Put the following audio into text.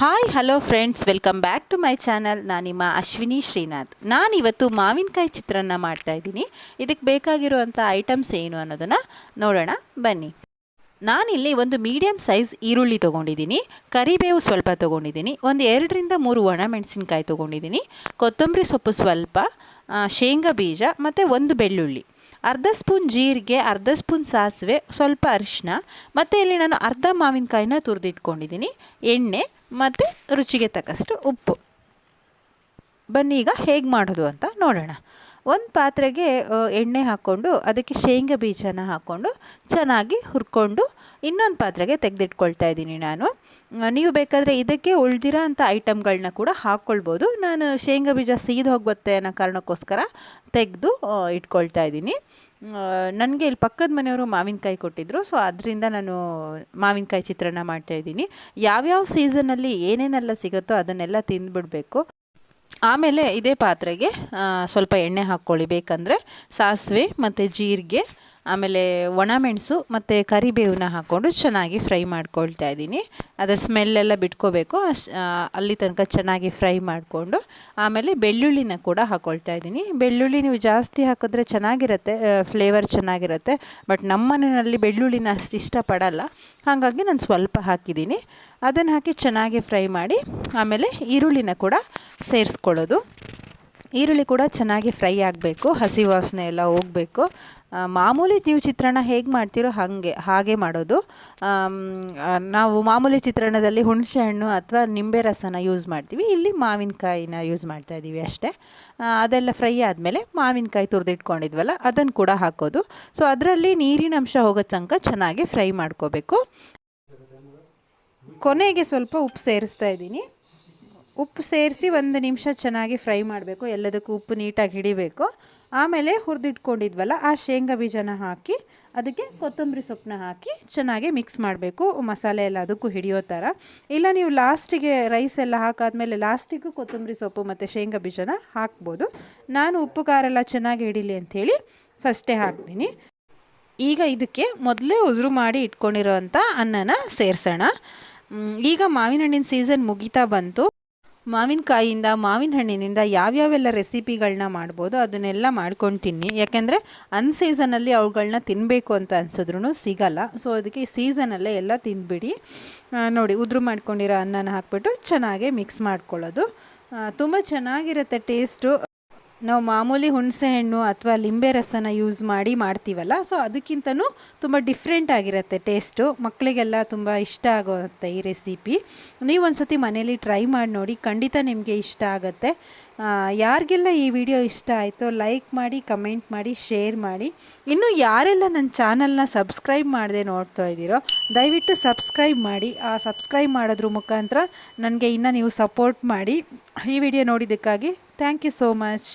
Hi hello friends welcome back to my channel ನಾನು ನಿಮ್ಮ ಅಶ್ವಿನಿ ಶ್ರೀನಾಥ್. ನಾನಿವತ್ತು ಮಾವಿನಕಾಯಿ ಚಿತ್ರಾನ್ನ ಮಾಡ್ತಾ ಇದ್ದೀನಿ. ಇದಕ್ಕೆ ಬೇಕಾಗಿರುವಂಥ ಐಟಮ್ಸ್ ಏನು ಅನ್ನೋದನ್ನು ನೋಡೋಣ. ಬನ್ನಿ. ನಾನಿಲ್ಲಿ ಒಂದು ಮೀಡಿಯಮ್ ಸೈಜ್ ಈರುಳ್ಳಿ ತೊಗೊಂಡಿದ್ದೀನಿ. ಕರಿಬೇವು ಸ್ವಲ್ಪ ತೊಗೊಂಡಿದ್ದೀನಿ. ಒಂದು ಎರಡರಿಂದ ಮೂರು ಒಣಮೆಣಸಿನ್ಕಾಯಿ ತೊಗೊಂಡಿದ್ದೀನಿ. ಕೊತ್ತಂಬರಿ ಸೊಪ್ಪು ಸ್ವಲ್ಪ ಶೇಂಗಾ ಬೀಜ ಮತ್ತು ಒಂದು ಬೆಳ್ಳುಳ್ಳಿ. ಅರ್ಧ ಸ್ಪೂನ್ ಜೀರಿಗೆ, ಅರ್ಧ ಸ್ಪೂನ್ ಸಾಸಿವೆ, ಸ್ವಲ್ಪ ಅರಿಶಿನ ಮತ್ತು ಇಲ್ಲಿ ನಾನು ಅರ್ಧ ಮಾವಿನಕಾಯಿನ ತುರಿದಿಟ್ಕೊಂಡಿದ್ದೀನಿ. ಎಣ್ಣೆ ಮತ್ತು ರುಚಿಗೆ ತಕ್ಕಷ್ಟು ಉಪ್ಪು. ಬನ್ನಿ ಈಗ ಹೇಗೆ ಮಾಡೋದು ಅಂತ ನೋಡೋಣ. ಒಂದು ಪಾತ್ರೆಗೆ ಎಣ್ಣೆ ಹಾಕ್ಕೊಂಡು ಅದಕ್ಕೆ ಶೇಂಗಾ ಬೀಜನ ಹಾಕ್ಕೊಂಡು ಚೆನ್ನಾಗಿ ಹುರ್ಕೊಂಡು ಇನ್ನೊಂದು ಪಾತ್ರೆಗೆ ತೆಗೆದಿಟ್ಕೊಳ್ತಾ ಇದ್ದೀನಿ ನಾನು. ನೀವು ಬೇಕಾದರೆ ಇದಕ್ಕೆ ಉಳ್ದಿರೋ ಅಂಥ ಐಟಮ್ಗಳನ್ನ ಕೂಡ ಹಾಕ್ಕೊಳ್ಬೋದು. ನಾನು ಶೇಂಗಾ ಬೀಜ ಸೀದ್ ಹೋಗ್ಬತ್ತೆ ಅನ್ನೋ ಕಾರಣಕ್ಕೋಸ್ಕರ ತೆಗೆದು ಇಟ್ಕೊಳ್ತಾ ಇದ್ದೀನಿ. ನನಗೆ ಇಲ್ಲಿ ಪಕ್ಕದ ಮನೆಯವರು ಮಾವಿನಕಾಯಿ ಕೊಟ್ಟಿದ್ದರು ಸೊ ಅದರಿಂದ ನಾನು ಮಾವಿನಕಾಯಿ ಚಿತ್ರಾನ್ನ ಮಾಡ್ತಾಯಿದ್ದೀನಿ ಯಾವ್ಯಾವ ಸೀಸನಲ್ಲಿ ಏನೇನೆಲ್ಲ ಸಿಗುತ್ತೋ ಅದನ್ನೆಲ್ಲ ತಿಂದುಬಿಡಬೇಕು. ಆಮೇಲೆ ಇದೇ ಪಾತ್ರೆಗೆ ಸ್ವಲ್ಪ ಎಣ್ಣೆ ಹಾಕ್ಕೊಳ್ಳಿ. ಬೇಕಂದರೆ ಸಾಸಿವೆ ಮತ್ತು ಜೀರಿಗೆ ಆಮೇಲೆ ಒಣಮೆಣಸು ಮತ್ತು ಕರಿಬೇವನ್ನ ಹಾಕ್ಕೊಂಡು ಚೆನ್ನಾಗಿ ಫ್ರೈ ಮಾಡ್ಕೊಳ್ತಾ ಇದ್ದೀನಿ. ಅದರ ಸ್ಮೆಲ್ಲೆಲ್ಲ ಬಿಟ್ಕೋಬೇಕು. ಆ, ಅಲ್ಲಿ ತನಕ ಚೆನ್ನಾಗಿ ಫ್ರೈ ಮಾಡಿಕೊಂಡು ಆಮೇಲೆ ಬೆಳ್ಳುಳ್ಳಿನ ಕೂಡ ಹಾಕ್ಕೊಳ್ತಾ ಇದ್ದೀನಿ. ಬೆಳ್ಳುಳ್ಳಿ ನೀವು ಜಾಸ್ತಿ ಹಾಕಿದ್ರೆ ಚೆನ್ನಾಗಿರುತ್ತೆ ಫ್ಲೇವರ್ ಚೆನ್ನಾಗಿರುತ್ತೆ ಬಟ್ ನಮ್ಮ ಮನೆಯಲ್ಲಿ ಬೆಳ್ಳುಳ್ಳಿನ ಅಷ್ಟು ಇಷ್ಟಪಡಲ್ಲ. ಹಾಗಾಗಿ ನಾನು ಸ್ವಲ್ಪ ಹಾಕಿದ್ದೀನಿ. ಅದನ್ನು ಹಾಕಿ ಚೆನ್ನಾಗಿ ಫ್ರೈ ಮಾಡಿ ಆಮೇಲೆ ಈರುಳ್ಳಿನ ಕೂಡ ಸೇರಿಸ್ಕೊಳ್ಳೋದು. ಈರುಳ್ಳಿ ಕೂಡ ಚೆನ್ನಾಗಿ ಫ್ರೈ ಆಗಬೇಕು, ಹಸಿ ವಾಸನೆ ಎಲ್ಲ ಹೋಗಬೇಕು. ಮಾಮೂಲಿ ನೀವು ಚಿತ್ರಾನ್ನ ಹೇಗೆ ಮಾಡ್ತೀರೋ ಹಾಗೆ ಹಾಗೆ ಮಾಡೋದು. ನಾವು ಮಾಮೂಲಿ ಚಿತ್ರಾನ್ನದಲ್ಲಿ ಹುಣಸೆ ಹಣ್ಣು ಅಥವಾ ನಿಂಬೆ ರಸನ ಯೂಸ್ ಮಾಡ್ತೀವಿ. ಇಲ್ಲಿ ಮಾವಿನಕಾಯಿನ ಯೂಸ್ ಮಾಡ್ತಾ ಇದ್ದೀವಿ ಅಷ್ಟೇ. ಅದೆಲ್ಲ ಫ್ರೈ ಆದಮೇಲೆ ಮಾವಿನಕಾಯಿ ತುರಿದಿಟ್ಕೊಂಡಿದ್ವಲ್ಲ ಅದನ್ನು ಕೂಡ ಹಾಕೋದು. ಸೊ ಅದರಲ್ಲಿ ನೀರಿನ ಅಂಶ ಹೋಗೋ ತನಕ ಚೆನ್ನಾಗಿ ಫ್ರೈ ಮಾಡ್ಕೋಬೇಕು. ಕೊನೆಗೆ ಸ್ವಲ್ಪ ಉಪ್ಪು ಸೇರಿಸ್ತಾ ಇದ್ದೀನಿ. ಉಪ್ಪು ಸೇರಿಸಿ ಒಂದು ನಿಮಿಷ ಚೆನ್ನಾಗಿ ಫ್ರೈ ಮಾಡಬೇಕು. ಎಲ್ಲದಕ್ಕೂ ಉಪ್ಪು ನೀಟಾಗಿ ಹಿಡಿಬೇಕು. ಆಮೇಲೆ ಹುರಿದಿಟ್ಕೊಂಡಿದ್ವಲ್ಲ, ಆ ಶೇಂಗಾ ಬೀಜನ ಹಾಕಿ, ಅದಕ್ಕೆ ಕೊತ್ತಂಬರಿ ಸೊಪ್ಪನ್ನ ಹಾಕಿ ಚೆನ್ನಾಗಿ ಮಿಕ್ಸ್ ಮಾಡಬೇಕು. ಮಸಾಲೆ ಎಲ್ಲ ಅದಕ್ಕೂ ಹಿಡಿಯೋ ಥರ. ಇಲ್ಲ, ನೀವು ಲಾಸ್ಟಿಗೆ ರೈಸ್ ಎಲ್ಲ ಹಾಕಾದ್ಮೇಲೆ ಲಾಸ್ಟಿಗೂ ಕೊತ್ತಂಬರಿ ಸೊಪ್ಪು ಮತ್ತು ಶೇಂಗಾ ಬೀಜನ ಹಾಕ್ಬೋದು. ನಾನು ಉಪ್ಪು ಖಾರ ಎಲ್ಲ ಚೆನ್ನಾಗಿ ಹಿಡೀಲಿ ಅಂಥೇಳಿ ಫಸ್ಟೇ ಹಾಕ್ತೀನಿ. ಈಗ ಇದಕ್ಕೆ ಮೊದಲೇ ಉದುರು ಮಾಡಿ ಇಟ್ಕೊಂಡಿರೋವಂಥ ಅನ್ನನ ಸೇರಿಸೋಣ. ಈಗ ಮಾವಿನ ಹಣ್ಣಿನ ಸೀಸನ್ ಮುಗಿತಾ ಬಂತು. ಮಾವಿನಕಾಯಿಯಿಂದ ಮಾವಿನ ಹಣ್ಣಿನಿಂದ ಯಾವ್ಯಾವೆಲ್ಲ ರೆಸಿಪಿಗಳನ್ನ ಮಾಡ್ಬೋದು, ಅದನ್ನೆಲ್ಲ ಮಾಡ್ಕೊಂಡು ತಿನ್ನಿ ಯಾಕೆಂದರೆ ಅನ್ಸೀಸನಲ್ಲಿ ಅವುಗಳನ್ನ ತಿನ್ನಬೇಕು ಅಂತ ಅನ್ಸಿದ್ರು ಸಿಗಲ್ಲ. ಸೊ, ಅದಕ್ಕೆ ಸೀಸನಲ್ಲೇ ಎಲ್ಲ ತಿಂದುಬಿಡಿ. ನೋಡಿ, ಉದುರು ಮಾಡ್ಕೊಂಡಿರೋ ಅನ್ನನ ಹಾಕ್ಬಿಟ್ಟು ಚೆನ್ನಾಗಿ ಮಿಕ್ಸ್ ಮಾಡ್ಕೊಳ್ಳೋದು. ತುಂಬ ಚೆನ್ನಾಗಿರುತ್ತೆ ಟೇಸ್ಟು. ನಾವು ಮಾಮೂಲಿ ಹುಣಸೆ ಹಣ್ಣು ಅಥವಾ ಲಿಂಬೆ ರಸನ ಯೂಸ್ ಮಾಡಿ ಮಾಡ್ತೀವಲ್ಲ ಸೊ ಅದಕ್ಕಿಂತನೂ ತುಂಬ ಡಿಫ್ರೆಂಟ್ ಆಗಿರುತ್ತೆ ಟೇಸ್ಟು ಮಕ್ಕಳಿಗೆಲ್ಲ ತುಂಬ ಇಷ್ಟ ಆಗುತ್ತೆ ಈ ರೆಸಿಪಿ ನೀವು ಒಂದ್ಸತಿ ಮನೇಲಿ ಟ್ರೈ ಮಾಡಿ ನೋಡಿ, ಖಂಡಿತ ನಿಮಗೆ ಇಷ್ಟ ಆಗುತ್ತೆ. ಯಾರಿಗೆಲ್ಲ ಈ ವಿಡಿಯೋ ಇಷ್ಟ ಆಯಿತು ಲೈಕ್ ಮಾಡಿ ಕಮೆಂಟ್ ಮಾಡಿ ಶೇರ್ ಮಾಡಿ. ಇನ್ನು ಯಾರೆಲ್ಲ ನನ್ನ ಚಾನಲ್ನ ಸಬ್ಸ್ಕ್ರೈಬ್ ಮಾಡದೆ ನೋಡ್ತಾ ಇದ್ದೀರೋ, ದಯವಿಟ್ಟು ಸಬ್ಸ್ಕ್ರೈಬ್ ಮಾಡಿ. ಆ ಸಬ್ಸ್ಕ್ರೈಬ್ ಮಾಡೋದ್ರ ಮುಖಾಂತರ ನನಗೆ ಇನ್ನು ನೀವು ಸಪೋರ್ಟ್ ಮಾಡಿ. ಈ ವಿಡಿಯೋ ನೋಡಿದ್ದಕ್ಕಾಗಿ ಥ್ಯಾಂಕ್ ಯು ಸೋ ಮಚ್